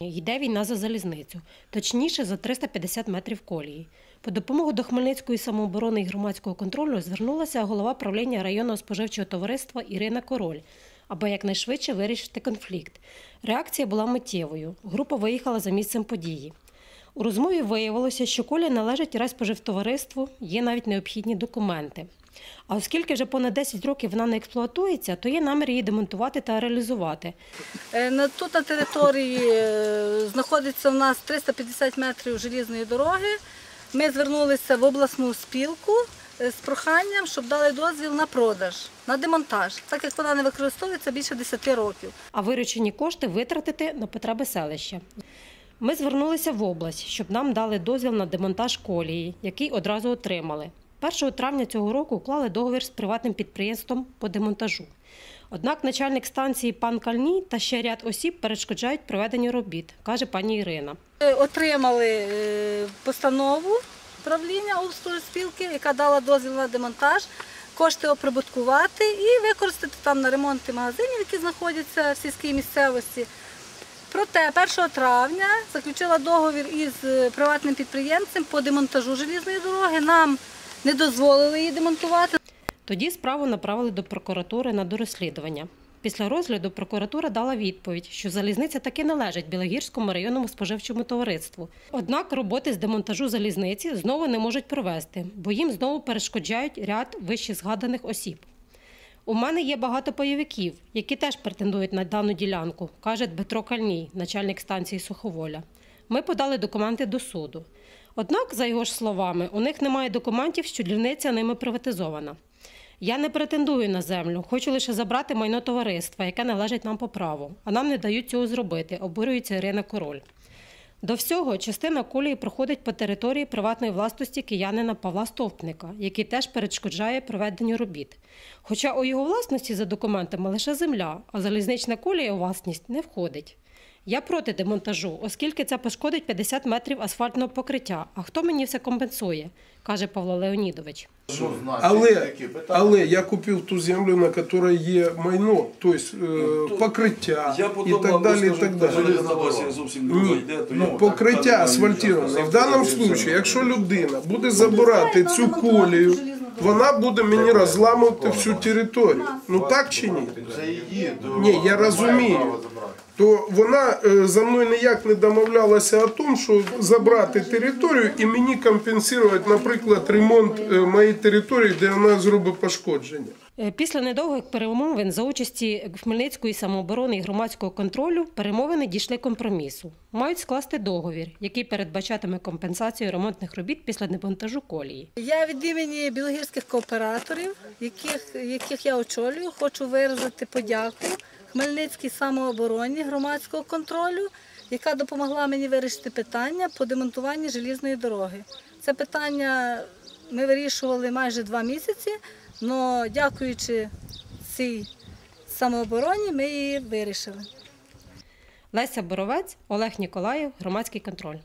Йде війна за залізницю, точніше за 350 метрів колії. По допомогу до Хмельницької самооборони і громадського контролю звернулася голова правління районного споживчого товариства Ірина Король, аби якнайшвидше вирішити конфлікт. Реакція була миттєвою. Група виїхала за місцем події. У розмові виявилося, що колія належить райспоживтовариству, є навіть необхідні документи. А оскільки вже понад 10 років вона не експлуатується, то є намір її демонтувати та реалізувати. Е, на- Тут на території е, знаходиться у нас 350 метрів желізної дороги. Ми звернулися в обласну спілку е, з проханням, щоб дали дозвіл на продаж, на демонтаж, так як вона не використовується більше 10 років. а виручені кошти витратити на потреби селища. Ми звернулися в область, щоб нам дали дозвіл на демонтаж колії, який одразу отримали. 1 травня цього року уклали договір з приватним підприємством по демонтажу. Однак начальник станції пан Кальній та ще ряд осіб перешкоджають проведенню робіт, каже пані Ірина. Отримали е, постанову правління спілки, яка дала дозвіл на демонтаж, кошти оприбуткувати і використати там на ремонти магазинів, які знаходяться в сільській місцевості. Проте 1 травня заключила договір із е, приватним підприємцем по демонтажу желізної дороги. Нам не дозволили її демонтувати. Тоді справу направили до прокуратури на дорозслідування. Після розгляду прокуратура дала відповідь, що залізниця таки належить Білогірському районному споживчому товариству. Однак роботи з демонтажу залізниці знову не можуть провести, бо їм знову перешкоджають ряд вище згаданих осіб. У мене є багато пайовиків, які теж претендують на дану ділянку, каже Дмитро Кальній, начальник станції Суховоля. Ми подали документи до суду. Однак, за його ж словами, у них немає документів, що дільниця ними приватизована. Я не претендую на землю, хочу лише забрати майно товариства, яке належить нам по праву, а нам не дають цього зробити, обурюється Ірина Король. До всього, частина колії проходить по території приватної власності киянина Павла Стовпника, який теж перешкоджає проведенню робіт. Хоча у його власності за документами лише земля, а залізнична колія у власність не входить. Я проти демонтажу, оскільки це пошкодить 50 метрів асфальтного покриття. А хто мені все компенсує? каже Павло Леонідович. Але, але я купив ту землю, на якій є майно, тобто е, покриття і так далі. І так ну, покриття так- так- асфальтоване. В даному випадку, якщо людина буде забирати цю колію, вона буде мені розламувати всю територію. Ну так чи ні? Ні, я розумію. То вона е, за мною ніяк не домовлялася о тому, що забрати територію і мені компенсувати, наприклад, ремонт е, моєї території, де вона зробить пошкодження. Е, Після недовгих перемовин за участі Хмельницької самооборони і громадського контролю перемовини дійшли компромісу. Мають скласти договір, який передбачатиме компенсацію ремонтних робіт після демонтажу колії. Я від імені білогірських кооператорів, яких, яких я очолюю, хочу виразити подяку Хмельницькій самообороні громадського контролю, яка допомогла мені вирішити питання по демонтуванні желізної дороги. Це питання ми вирішували майже два місяці, але дякуючи цій самообороні, ми її вирішили. Леся Боровець, Олег Ніколаєв, громадський контроль.